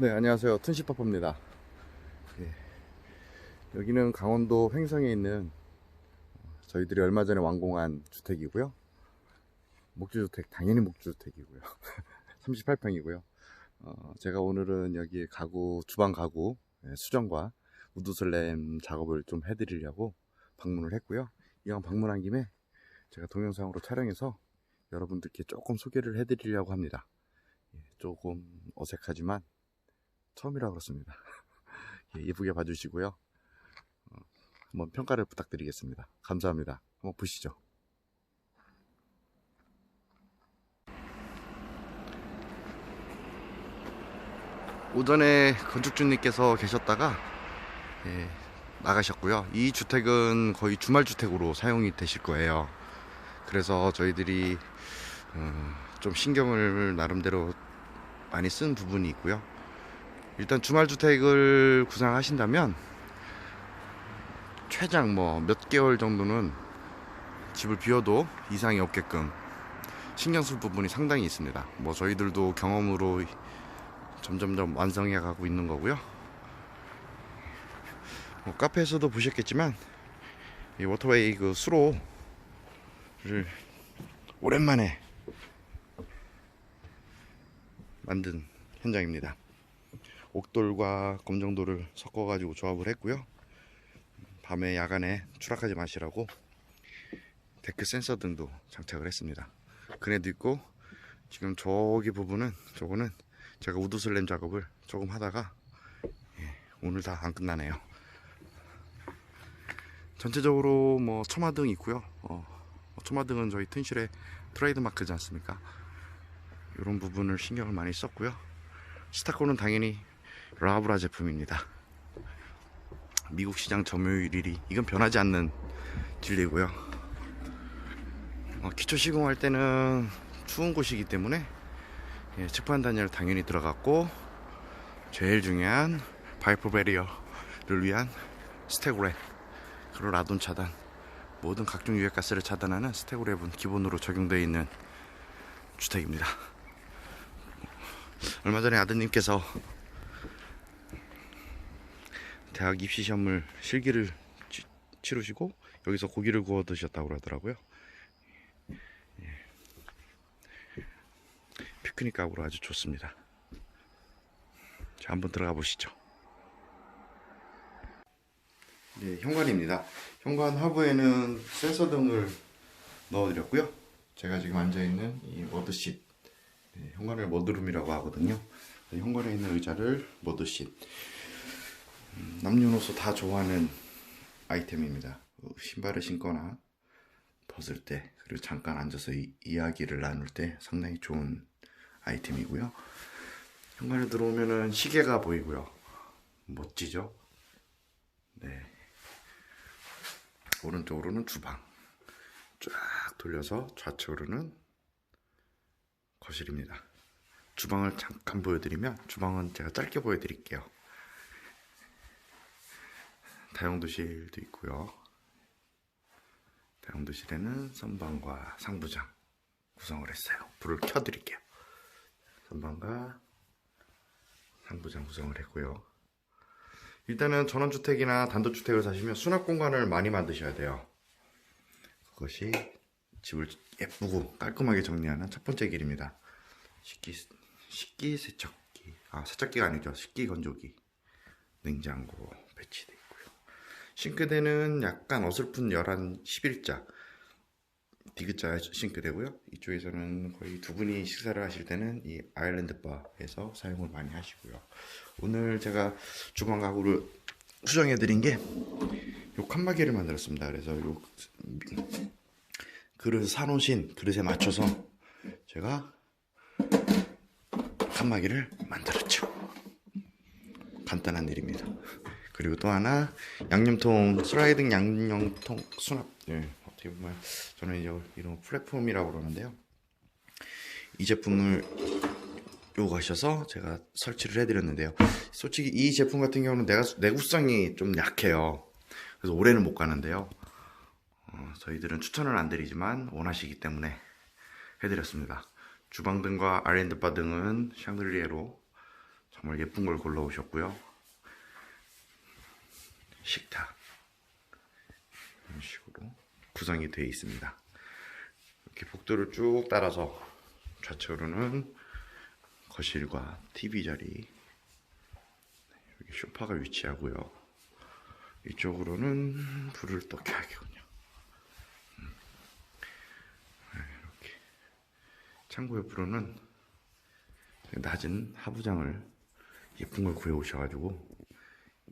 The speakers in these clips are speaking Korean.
네, 안녕하세요. 튼시파파입니다. 예, 여기는 강원도 횡성에 있는 저희들이 얼마 전에 완공한 주택이고요. 목주주택, 당연히 목주주택이고요. 38평이고요. 어, 제가 오늘은 여기 가구, 주방 가구 예, 수정과 우드슬램 작업을 좀 해드리려고 방문을 했고요. 이왕 방문한 김에 제가 동영상으로 촬영해서 여러분들께 조금 소개를 해드리려고 합니다. 예, 조금 어색하지만 처음이라 그렇습니다. 예, 예쁘게 봐주시고요. 어, 한번 평가를 부탁드리겠습니다. 감사합니다. 한번 보시죠. 오전에 건축주님께서 계셨다가 예, 나가셨고요. 이 주택은 거의 주말 주택으로 사용이 되실 거예요. 그래서 저희들이 어, 좀 신경을 나름대로 많이 쓴 부분이 있고요. 일단 주말 주택을 구상하신다면 최장 뭐 몇 개월 정도는 집을 비워도 이상이 없게끔 신경 쓸 부분이 상당히 있습니다. 뭐 저희들도 경험으로 점점점 완성해 가고 있는 거고요. 뭐 카페에서도 보셨겠지만 이 워터웨이 그 수로를 오랜만에 만든 현장입니다. 옥돌과 검정돌을 섞어 가지고 조합을 했고요. 밤에 야간에 추락하지 마시라고 데크 센서 등도 장착을 했습니다. 그네도 있고 지금 저기 부분은 저거는 제가 우드슬램 작업을 조금 하다가 예, 오늘 다 안 끝나네요. 전체적으로 뭐 처마등 있고요. 어, 처마등은 저희 튼실의 트레이드 마크지 않습니까? 이런 부분을 신경을 많이 썼고요. 스타코는 당연히 라브라 제품입니다. 미국 시장 점유율 1위. 이건 변하지 않는 진리고요. 어, 기초 시공할 때는 추운 곳이기 때문에 예, 측판 단열 당연히 들어갔고 제일 중요한 파이프 베리어를 위한 스테고랩 그리고 라돈 차단 모든 각종 유해가스를 차단하는 스테고랩은 기본으로 적용되어 있는 주택입니다. 얼마 전에 아드님께서 대학 입시 시험을 실기를 치, 치르시고 여기서 고기를 구워 드셨다고 그러더라고요. 예. 피크닉 가구로 아주 좋습니다. 자, 한번 들어가 보시죠. 네, 현관입니다. 현관 하부에는 센서 등을 넣어드렸고요. 제가 지금 앉아있는 이 머드십, 네, 현관을 머드룸이라고 하거든요. 현관에 있는 의자를 머드십. 음, 남녀노소 다 좋아하는 아이템입니다. 어, 신발을 신거나 벗을 때 그리고 잠깐 앉아서 이, 이야기를 나눌 때 상당히 좋은 아이템이고요. 현관에 들어오면은 시계가 보이고요. 멋지죠? 네. 오른쪽으로는 주방. 쫙 돌려서 좌측으로는 거실입니다. 주방을 잠깐 보여드리면 주방은 제가 짧게 보여드릴게요. 다용도실도 있고요. 다용도실에는 선반과 상부장 구성을 했어요. 불을 켜드릴게요. 선반과 상부장 구성을 했고요. 일단은 전원주택이나 단독주택을 사시면 수납 공간을 많이 만드셔야 돼요. 그것이 집을 예쁘고 깔끔하게 정리하는 첫 번째 길입니다. 식기, 식기 세척기. 아, 세척기가 아니죠. 식기 건조기. 냉장고 배치되어. 싱크대는 약간 어설픈 11, 11자. 디귿자 싱크대고요. 이쪽에서는 거의 두 분이 식사를 하실 때는 이 아일랜드 바에서 사용을 많이 하시고요. 오늘 제가 주방 가구를 수정해 드린 게 요 칸막이를 만들었습니다. 그래서 요 그릇 사놓으신 그릇에 맞춰서 제가 칸막이를 만들었죠. 간단한 일입니다. 그리고 또 하나 양념통 슬라이딩 양념통 수납 네, 어떻게 보면 저는 이제 이런 플랫폼이라고 그러는데요. 이 제품을 요구하셔서 제가 설치를 해드렸는데요. 솔직히 이 제품 같은 경우는 내가 내구성이 좀 약해요. 그래서 올해는 못 가는데요. 어, 저희들은 추천을 안 드리지만 원하시기 때문에 해드렸습니다. 주방등과 아일랜드바 등은 샹들리에로 정말 예쁜 걸 골라오셨고요. 식탁 이런 식으로 구성이 되어 있습니다. 이렇게 복도를 쭉 따라서 좌측으로는 거실과 TV 자리 여기 소파가 위치하고요. 이쪽으로는 불을 또 켜야겠군요. 음. 네, 이렇게 창고 옆으로는 낮은 하부장을 예쁜 걸 구해 오셔가지고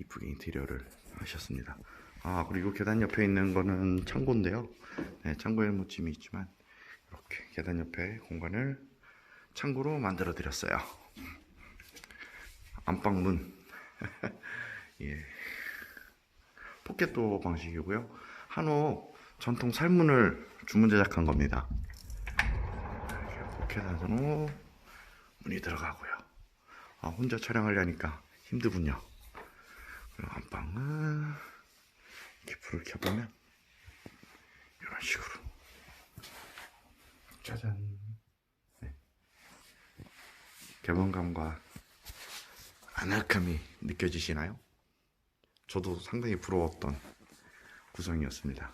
이쁘게 인테리어를 하셨습니다. 아 그리고 계단 옆에 있는 거는 창고인데요. 네, 창고에 뭐 짐이 있지만 이렇게 계단 옆에 공간을 창고로 만들어 드렸어요. 안방문 예 포켓도 방식이고요. 한옥 전통 살문을 주문 제작한 겁니다. 포켓 안으로 문이 들어가고요. 아, 혼자 촬영하려니까 힘들군요. 안방은 이렇게 불을 켜보면 이런 식으로 짜잔 네. 개방감과 아늑함이 느껴지시나요? 저도 상당히 부러웠던 구성이었습니다.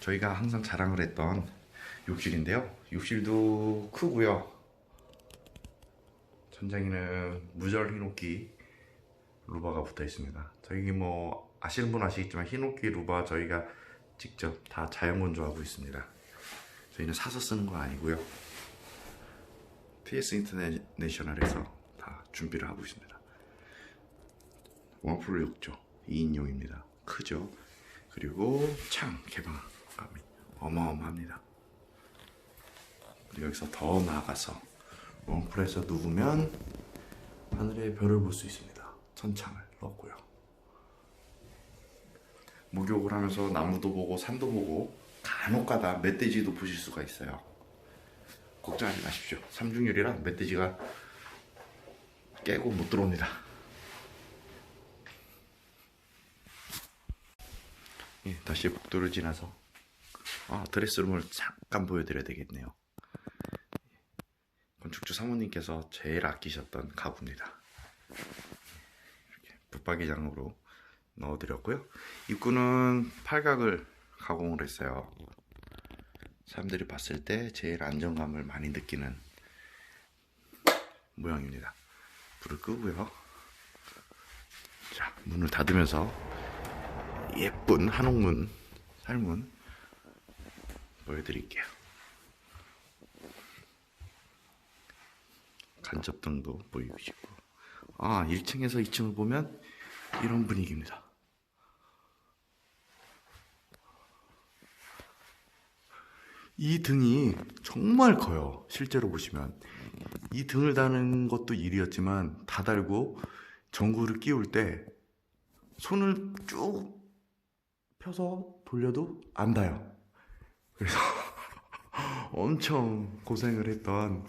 저희가 항상 자랑을 했던 욕실인데요. 욕실도 크고요. 천장에는 무절 히노키 루바가 붙어 있습니다. 저희 뭐 아시는 분 아시겠지만 히노키 루바 저희가 직접 다 자연 건조하고 있습니다. 저희는 사서 쓰는 거 아니고요. TS 인터내셔널에서 다 준비를 하고 있습니다. 원풀 욕조 2인용입니다. 크죠? 그리고 창 개방감이 어마어마합니다. 여기서 더 나아가서 원풀에서 누우면 하늘의 별을 볼 수 있습니다. 천창을 넣었고요. 목욕을 하면서 나무도 보고 산도 보고 간혹가다 멧돼지도 보실 수가 있어요. 걱정하지 마십시오. 삼중률이라 멧돼지가 깨고 못 들어옵니다. 예, 다시 복도를 지나서 아, 드레스룸을 잠깐 보여드려야 되겠네요. 건축주 사모님께서 제일 아끼셨던 가구입니다. 이렇게 붙박이장으로 넣어드렸고요. 입구는 팔각을 가공을 했어요. 사람들이 봤을 때 제일 안정감을 많이 느끼는 모양입니다. 불을 끄고요. 자, 문을 닫으면서 예쁜 한옥문, 살문 보여드릴게요. 간접등도 보이시고, 아, 1층에서 2층을 보면 이런 분위기입니다. 이 등이 정말 커요. 실제로 보시면. 이 등을 다는 것도 일이었지만 다 달고 전구를 끼울 때 손을 쭉 펴서 돌려도 안 닿아요. 그래서 엄청 고생을 했던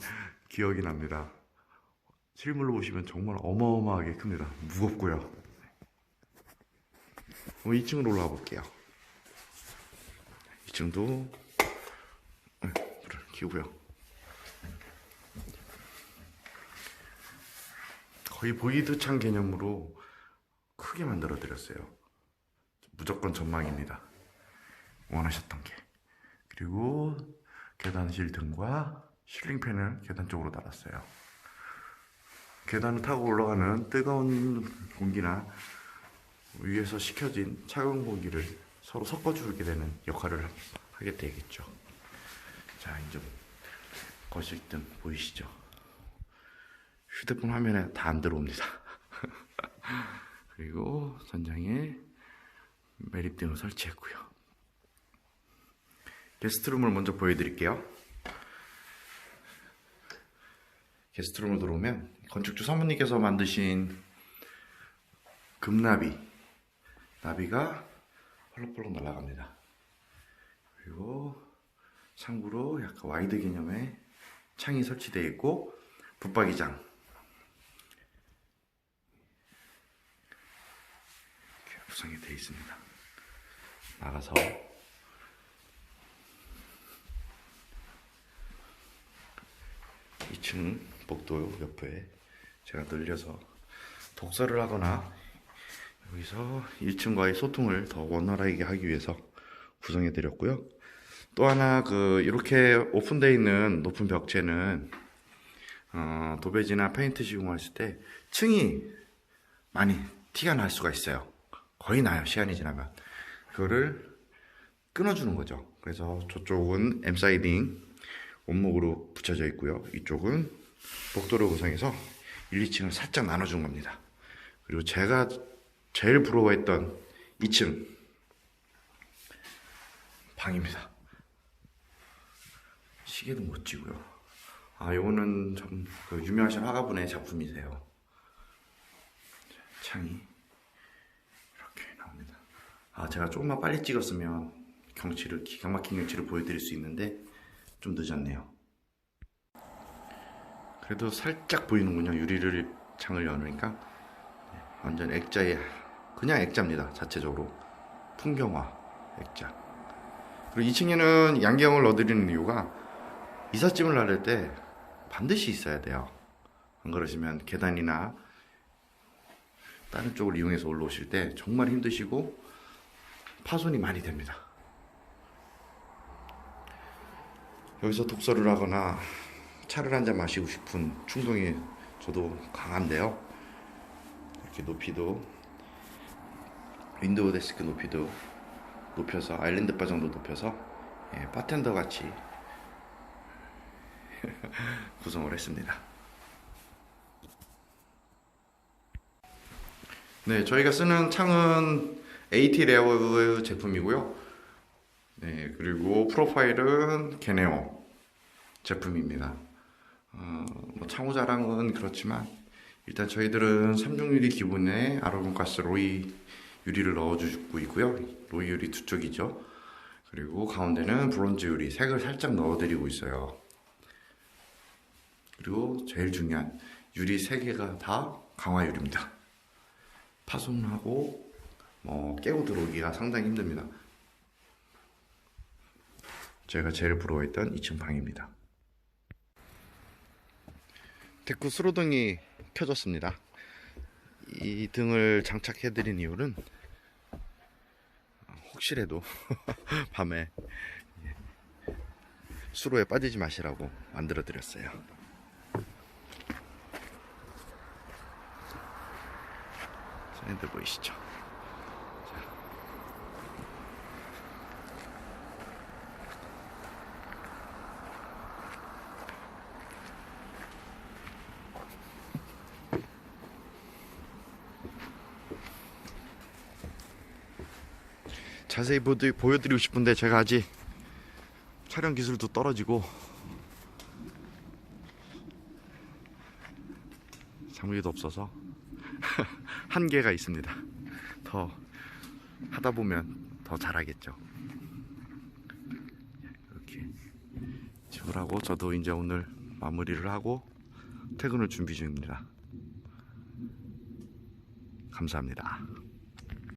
기억이 납니다. 실물로 보시면 정말 어마어마하게 큽니다. 무겁고요. 2층으로 올라가 볼게요. 2층도 불을 켜고요. 거의 보이드 창 개념으로 크게 만들어 드렸어요. 무조건 전망입니다. 원하셨던 게. 그리고 계단실 등과 실링팬을 계단 쪽으로 달았어요. 계단을 타고 올라가는 뜨거운 공기나 위에서 식혀진 차가운 공기를 서로 섞어주게 되는 역할을 하게 되겠죠. 자, 이제 거실 등 보이시죠? 휴대폰 화면에 다 안 들어옵니다. 그리고 전장에 매립등을 설치했고요. 게스트룸을 먼저 보여드릴게요. 게스트룸을 들어오면 건축주 사모님께서 만드신 금나비 나비가 펄럭펄럭 날아갑니다. 그리고 상부로 약간 와이드 개념의 창이 설치되어 있고 붙박이장 이렇게 구성이 되어 있습니다. 나가서 2층 복도 옆에 제가 늘려서 독서를 하거나 여기서 1층과의 소통을 더 원활하게 하기 위해서 구성해 드렸고요. 또 하나 그 이렇게 오픈되어 있는 높은 벽체는 어, 도배지나 페인트 시공했을 때 층이 많이 티가 날 수가 있어요. 거의 나요 시간이 지나면 그거를 끊어주는 거죠. 그래서 저쪽은 M 사이딩 원목으로 붙여져 있고요. 이쪽은 복도로 구성해서 1, 2층을 살짝 나눠준 겁니다. 그리고 제가 제일 부러워했던 2층 방입니다. 시계도 멋지고요. 아, 요거는 좀그 유명하신 화가분의 작품이세요. 창이 이렇게 나옵니다. 아, 제가 조금만 빨리 찍었으면 경치를 기가 막힌 경치를 보여드릴 수 있는데 좀 늦었네요. 그래도 살짝 보이는군요. 유리를 창을 여니까 네, 완전 액자에 그냥 액자입니다. 자체적으로 풍경화 액자. 그리고 2층에는 양경을 넣어드리는 이유가 이삿짐을 나를 때 반드시 있어야 돼요. 안 그러시면 계단이나 다른 쪽을 이용해서 올라오실 때 정말 힘드시고 파손이 많이 됩니다. 여기서 독서를 하거나 차를 한 잔 마시고 싶은 충동이 저도 강한데요. 이렇게 높이도 윈도우 데스크 높이도 높여서 아일랜드 바 정도 높여서 예, 바텐더 같이 구성을 했습니다. 네, 저희가 쓰는 창은 AT 레어 제품이고요. 네, 그리고 프로파일은 게네오 제품입니다. 어, 뭐 창호 자랑은 그렇지만 일단 저희들은 삼중유리 기본에 아르곤가스 로이 유리를 넣어주고 있고요. 로이 유리 두 쪽이죠. 그리고 가운데는 브론즈 유리 색을 살짝 넣어드리고 있어요. 그리고 제일 중요한 유리 세 개가 다 강화 유리입니다. 파손하고 뭐 깨고 들어오기가 상당히 힘듭니다. 제가 제일 부러워했던 2층 방입니다. 데크 수로등이 켜졌습니다. 이 등을 장착해 드린 이유는 혹시라도 밤에 수로에 빠지지 마시라고 만들어 드렸어요. 샌드 보이시죠? 자세히 보여드리고 싶은데 제가 아직 촬영 기술도 떨어지고 장비도 없어서 한계가 있습니다. 더 하다 보면 더 잘하겠죠. 이렇게 집을 하고 저도 이제 오늘 마무리를 하고 퇴근을 준비 중입니다. 감사합니다.